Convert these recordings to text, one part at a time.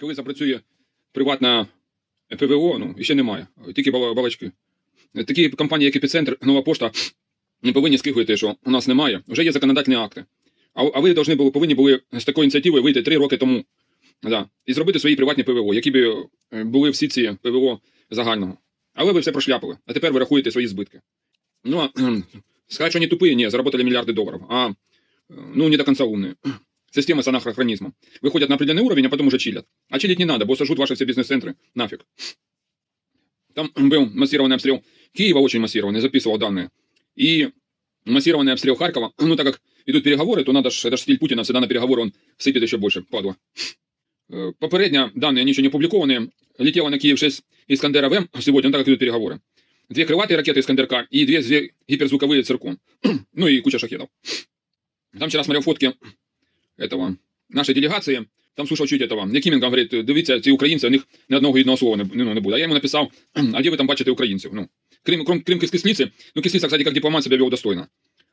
коли запрацює приватна ПВО, ну, ще немає, тільки бала- балачки. Такі компанії, як Епіцентр, Нова Пошта, не повинні скигувати, що у нас немає. Вже є законодательні акти. А, а ви должны були, повинні були з такою ініціативою вийти три роки тому. Да. І зробити свої приватні ПВО, які б е, були всі ці ПВО загального. Але ви все прошляпили, а тепер ви рахуєте свої збитки. Ну, а, кхм, сказать, что они тупые, не, заработали миллиарды долларов, а, э, ну, не до конца умные. Система с анахрохронизмом. Выходят на определенный уровень, а потом уже чилят. А чилить не надо, бо сожгут ваши все бизнес-центры. Нафиг. Там был массированный обстрел Киева, очень массированный, записывал данные. И массированный обстрел Харькова. Ну, так как идут переговоры, то надо ж, это ж стиль Путина, всегда на переговоры он сыпет еще больше, падла. Э, Попередньо данные, они еще не опубликованные. Летело на Киев 6 Искандера ВМ сегодня, ну, так как идут переговоры. Две крылатые ракеты Искандер-К и две, две гиперзвуковые циркон. ну и куча шахедов. Там вчера смотрел фотки этого, нашей делегации. Там слушав чуть этого. Якименко говорить, дивіться, ці українці, у них ні одного гідного слова не, ну, не буде. А я йому написав, а де ви там бачите українців? Ну, крім, крім, крім Кислицы, ну, Кислица, кстати, как дипломат себя вел достойно.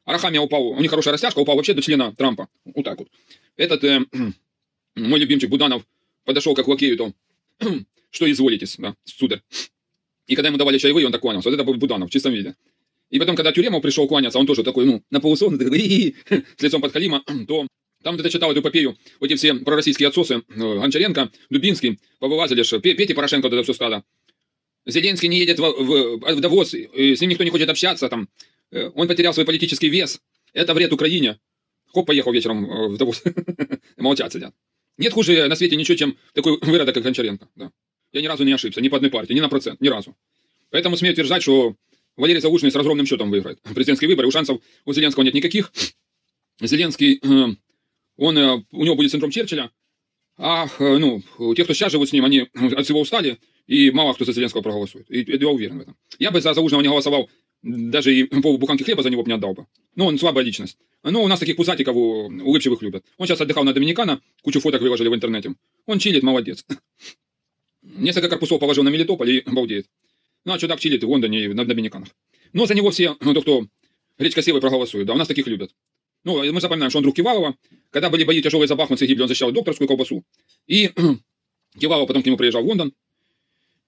Арахамия упал, у них хорошая растяжка, упал вообще до члена Трампа. Вот так вот. Этот, э, мой любимчик Буданов подошел как к лакею, то, что изволитесь, да, сударь. И когда ему давали чаевые, он так кланялся. Вот это был Буданов в чистом виде. И потом, когда Тюремов пришел кланяться, он тоже такой, ну, на полусонный, такой, «И-и-и», с лицом подхалима, то там где-то читал эту эпопею, вот эти все пророссийские отсосы, э, Гончаренко, Дубинский, повылазили, что Пе- Петя Порошенко, вот это все стадо. Зеленский не едет в, в- в Давос, с ним никто не хочет общаться, там, Э, он потерял свой политический вес, это вред Украине. Хоп, поехал вечером э, в Давос. Молчат сидят. Нет хуже на свете ничего, чем такой выродок, как Гончаренко. Да. Я ни разу не ошибся, ни по одной партии, ни на процент, ни разу. Поэтому смею утверждать, что Валерий Залужный с разгромным счетом выиграет. Президентские выборы, у шансов у Зеленского нет никаких. Зеленский, э, он, э, у него будет синдром Черчилля, а ну, те, кто сейчас живут с ним, они от всего устали, и мало кто за Зеленского проголосует. И, я уверен в этом. Я бы за Залужного не голосовал, даже и по буханке хлеба за него бы не отдал бы. Ну, он слабая личность. Ну, у нас таких пузатиков улыбчивых любят. Он сейчас отдыхал на Доминикана, кучу фоток выложили в интернете. Он чилит, молодец. Несколько корпусов положил на Мелитополь и балдеет. Ну, а чудак чилит в Лондоне и на Доминиканах. Но за него все, ну, то, кто речка Севой проголосует, да, у нас таких любят. Ну, и мы запоминаем, что он друг Кивалова. Когда были бои тяжелые за Бахмут, гибли, он защищал докторскую колбасу. И Кивалов потом к нему приезжал в Лондон.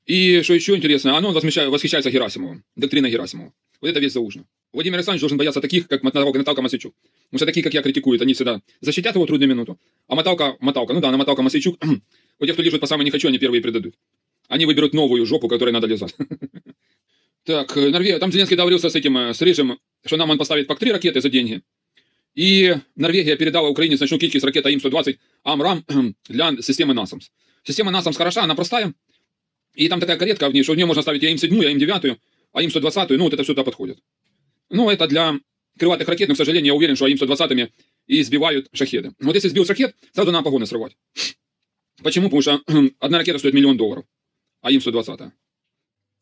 И что еще интересно, оно восхищается Герасимовым, доктриной Герасимова. Вот это весь заужно. Владимир Александрович должен бояться таких, как Наталка, Масичук. Потому что такие, как я, критикуют, они всегда защитят его в трудную минуту. А Моталка, Моталка, ну да, она Моталка Масичук, вот те, кто лежит по самой не хочу, они первые предадут. Они выберут новую жопу, которой надо лизать. Так, э, Норвегия, там Зеленский договорился с этим, э, с Рыжим, что нам он поставит ПАК-3 ракеты за деньги. И Норвегия передала Украине значную кількість ракет АИМ-120 АМРАМ для системы НАСАМС. Система НАСАМС хороша, она простая. И там такая каретка в ней, что в нее можно ставить и АИМ-7, и АИМ-9, АИМ-120, ну вот это все туда подходит. Ну, это для крылатых ракет, но, к сожалению, я уверен, что АИМ-120 и сбивают шахеды. Вот если сбил шахет, сразу надо погоны срывать. Почему? Потому что одна ракета стоит миллион долларов, АИМ-120.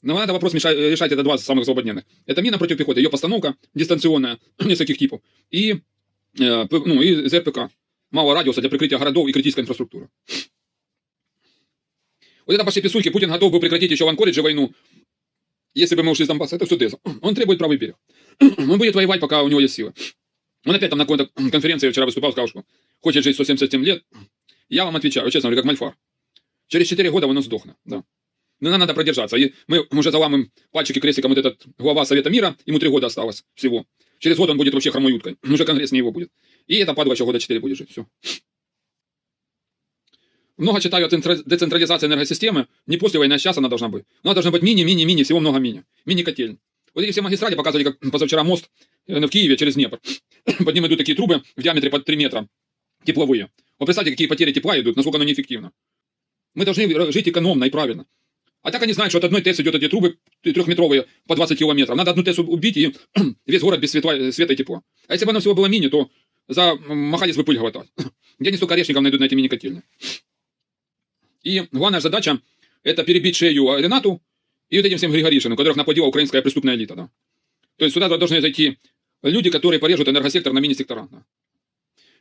Но надо вопрос решать, это два самых злободневных. Это мина против пехоты, ее постановка дистанционная, нескольких типов, и, ну, и ЗРПК, малого радиуса для прикрытия городов и критической инфраструктуры. Вот это пошли писульки, Путин готов был прекратить еще в Анкоридже войну, если бы мы ушли с Донбасса. Это все Деза. Он требует правый берег. Он будет воевать, пока у него есть силы. Он опять там на какой-то конференции вчера выступал, сказал, что хочет жить 177 лет. Я вам отвечаю, честно говорю, как Мальфар. Через 4 года он сдохнет. Да. Но нам надо продержаться. И мы уже заламываем пальчики крестиком вот этот глава Совета мира, ему 3 года осталось всего. Через год он будет вообще хромой уткой. Уже конгресс не его будет. И это падла еще года 4 будет жить. Все. Много читаю о центра- децентрализации энергосистемы. Не после войны, а сейчас она должна быть. Она должна быть мини-мини-мини, всего много мини. Мини-котельня. Вот эти все магистрали показывали, как позавчера мост э, в Киеве через Днепр. Под ним идут такие трубы в диаметре под 3 метра. Тепловые. Вот представьте, какие потери тепла идут, насколько оно неэффективно. Мы должны жить экономно и правильно. А так они знают, что от одной ТЭС идет эти трубы трехметровые по 20 километров. Надо одну ТЭС убить, и весь город без светла, света и тепла. А если бы оно всего было мини, то за махались бы пыль глотать. Где они столько орешников найдут на эти мини-котельни? И главная задача – это перебить шею Ренату и вот этим всем Григоришиным, которых наплодила украинская преступная элита. Да. То есть сюда должны зайти люди, которые порежут энергосектор на мини-сектора. да.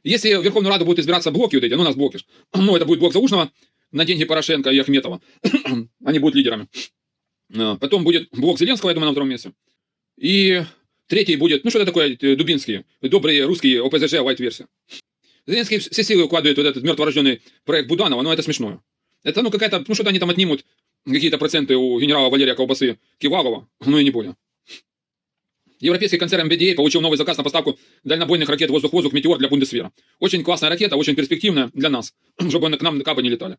Если в Верховную Раду будут избираться блоки вот эти, ну у нас блоки, ну это будет блок Заужного на деньги Порошенко и Ахметова, они будут лидерами. А, Потом будет блок Зеленского, я думаю, на втором месте. И третий будет, ну что это такое, э, Дубинский, добрый русский ОПЗЖ, лайт-версия. Зеленский все силы укладывает вот этот мертворожденный проект Буданова, но это смешное. Это, ну, какая-то, ну, что-то они там отнимут, какие-то проценты у генерала Валерия Колбасы Кивалова, ну и не более. Европейский концерн BDA получил новый заказ на поставку дальнобойных ракет воздух-воздух «Метеор» для Бундесвера. Очень классная ракета, очень перспективная для нас, чтобы к нам кабы не летали.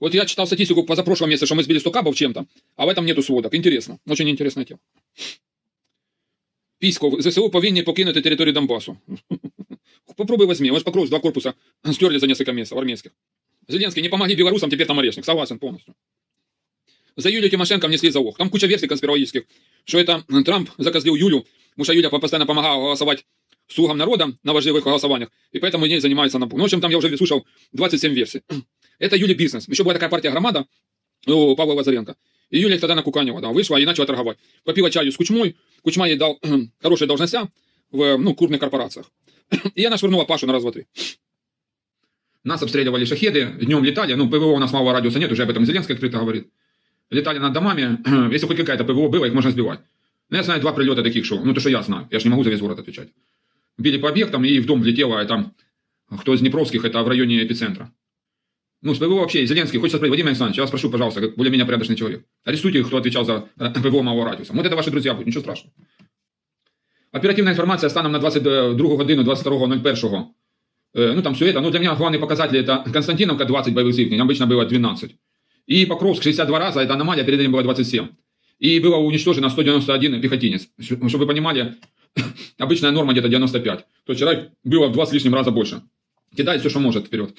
Вот я читал статистику позапрошлом месяце, что мы сбили 100 кабов чем-то, а в этом нету сводок. Интересно, очень интересная тема. Пісько, ЗСУ повинні покинути територію Донбасу. Попробуй возьми, ось покров, два корпуса стерли за несколько месяцев армейских. Зеленский, не помогли белорусам, теперь там орешник. Согласен полностью. За Юлию Тимошенко внесли залог. Там куча версий конспирологических, что это Трамп закозлил Юлю, потому что Юля постоянно помогала голосовать слугам народа на важливых голосованиях, и поэтому ей занимается НАБУ. Ну, в общем, там я уже слушал 27 версий. Это Юли бизнес. Еще была такая партия «Громада» у Павла Лазаренко. И Юля их тогда накуканила, да, вышла и начала торговать. Попила чаю с Кучмой, Кучма ей дал хорошие должности в ну, крупных корпорациях. И она швырнула Пашу на раз, два, три. Нас обстреливали шахеды, днем летали, ну, ПВО у нас малого радиуса нет, уже об этом Зеленский открыто говорит. Летали над домами, если хоть какая-то ПВО было, их можно сбивать. Но я знаю два прилета таких, что, ну, то, что я знаю, я же не могу за весь город отвечать. Били по объектам, и в дом влетело, а там, кто из Днепровских, это в районе эпицентра. Ну, с ПВО вообще, Зеленский, хочется спросить, Владимир Александрович, я вас прошу, пожалуйста, как более-менее порядочный человек. Арестуйте, кто отвечал за ПВО малого радиуса. Вот это ваши друзья будут, ничего страшного. Оперативна інформація станом на 22 годину 22.01. Э, ну, там все это. Ну, для меня главный показатель это Константиновка 20 боевых зіткнень, обычно было 12. И Покровск 62 раза, это аномалия, перед этим было 27. И было уничтожено 191 пехотинец. Чтобы вы понимали, обычная норма где-то 95. То есть вчера было в два с лишним раза больше. Кидает все, що може вперед.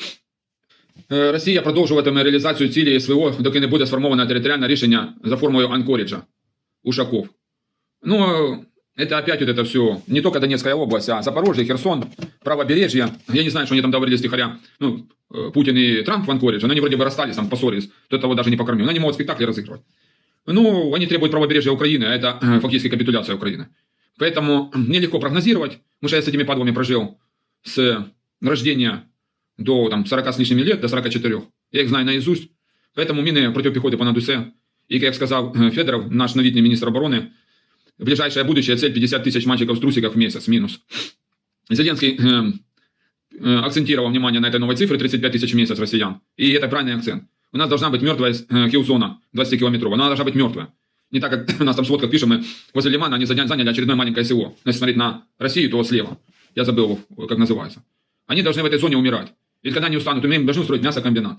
Е, Росія продовжуватиме реалізацію цілі СВО, доки не буде сформоване територіальне рішення за формою Анкоріджа, Ушаков. Ну, это опять вот это все, не только Донецкая область, а Запорожье, Херсон, правобережье. Я не знаю, что они там договорились тихоря, ну, э, Путин и Трамп в Анкоридже, но они вроде бы расстались, там поссорились, кто того даже не покормил. Но они могут спектакли разыгрывать. Ну, они требуют правобережья Украины, а это э, фактически капитуляция Украины. Поэтому мне легко прогнозировать, потому что я с этими падлами прожил с рождения до там, 40 с лишними лет, до 44. Я их знаю наизусть. Поэтому мины противопехоты по Надусе. И, как сказал э, Федоров, наш новитный министр обороны, в ближайшее будущее цель 50 тысяч мальчиков с трусиков в месяц, минус. Зеленский э, э, акцентировал внимание на этой новой цифре 35 тысяч в месяц россиян. И это правильный акцент. У нас должна быть мертвая э, хилзона 20-километровая. Она должна быть мертвая. Не так, как у нас там в сводках пишем, мы возле Лимана они за заняли очередное маленькое село. Если смотреть на Россию, то слева. Я забыл, как называется. Они должны в этой зоне умирать. И когда они устанут, мы им должны устроить мясокомбинат.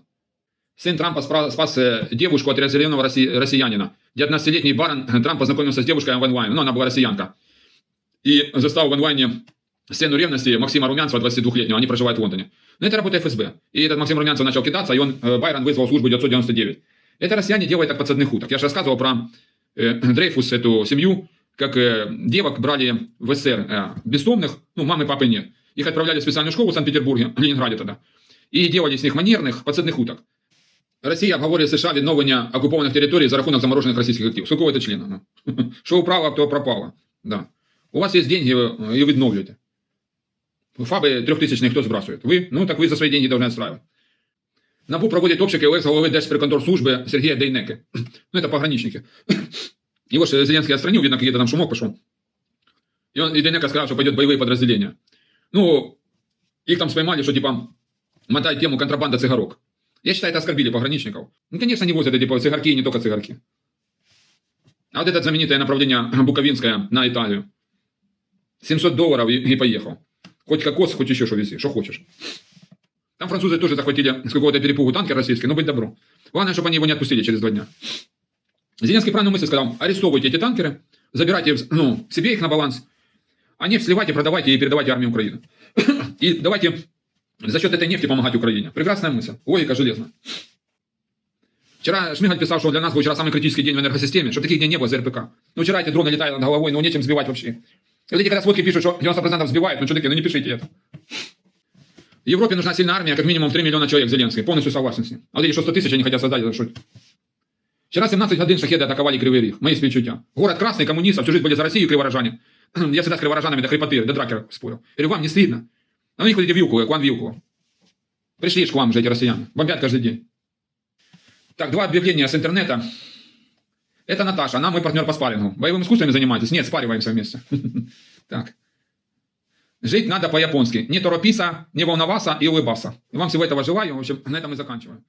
Сын Трампа спас э, девушку от разъяренного росси- россиянина. 19-летний барон э, Трамп познакомился с девушкой в онлайн. Ну, она была россиянка. И застал в онлайне сцену ревности Максима Румянцева, 22-летнего. Они проживают в Лондоне. Но это работа ФСБ. И этот Максим Румянцев начал кидаться, и он, э, Байрон вызвал службу 999. Это россияне делают так подсадных уток. Я же рассказывал про э, Дрейфус, эту семью, как э, девок брали в СССР э, бездомных, ну, мамы, папы нет. Их отправляли в специальную школу в Санкт-Петербурге, в Ленинграде тогда. И делали с них манерных, подсадных уток. Росія обговорює США відновлення окупованих територій за рахунок заморожених російських активів. Сколько это члена? Ну? Що управа, то пропало. Да. У вас є деньги, э, і відновлюєте. ФАБи трьохтисячних хто збрасує? Ви? Ну, так ви за свої деньги должны отстраивать. НАБУ проводит обшуки у экс-главы Держприконтрслужбы Сергея Дейнеки. Ну, это пограничники. Его же Зеленский отстранил, видно, какие-то там шумок пошел. И, он, и Дейнека сказал, что пойдет боевые подразделения. Ну, их там споймали, что типа мотать тему контрабанда цигарок. Я считаю, это оскорбили пограничников. Ну, конечно, они возят эти типа, цигарки и не только цигарки. А вот это знаменитое направление Буковинское на Италию. 700 долларов и, и поехал. Хоть кокос, хоть еще что вези, что хочешь. Там французы тоже захватили с какого-то перепугу танкер российский, но быть добро. Главное, чтобы они его не отпустили через два дня. Зеленский правильную мысль сказал, арестовывайте эти танкеры, забирайте ну, себе их на баланс, а нефть сливайте, продавайте и передавайте армии Украины. И давайте за счет этой нефти помогать Украине. Прекрасная мысль. Логика железная. Вчера Шмигаль писал, что для нас был вчера самый критический день в энергосистеме, чтобы таких дней не было за РПК. Ну, вчера эти дроны летали над головой, но нечем сбивать вообще. И вот эти когда сводки пишут, что 90% сбивают, ну что такие, ну не пишите это. Европе нужна сильная армия, как минимум 3 миллиона человек, Зеленский. Полностью согласен с ним. А вот эти что 100 тысяч они хотят создать, это что? Вчера 17 годин шахеды атаковали Кривый Рих. Мои співчуття. Город красный, коммунистов, всю жизнь были за Россию, криворожане. Я всегда с криворожанами до хрипоты, до дракера спорил. Я говорю, вам не стыдно? А у них ходите в Вилку, к вам в Вилку. Пришли к вам уже эти россияне. Бомбят каждый день. Так, два объявления с интернета. Это Наташа, она мой партнер по спаррингу. Боевыми искусствами занимаетесь? Нет, спариваемся вместе. Так. Жить надо по-японски. Не торопися, не волноваться и улыбаться. И вам всего этого желаю. В общем, на этом и заканчиваю.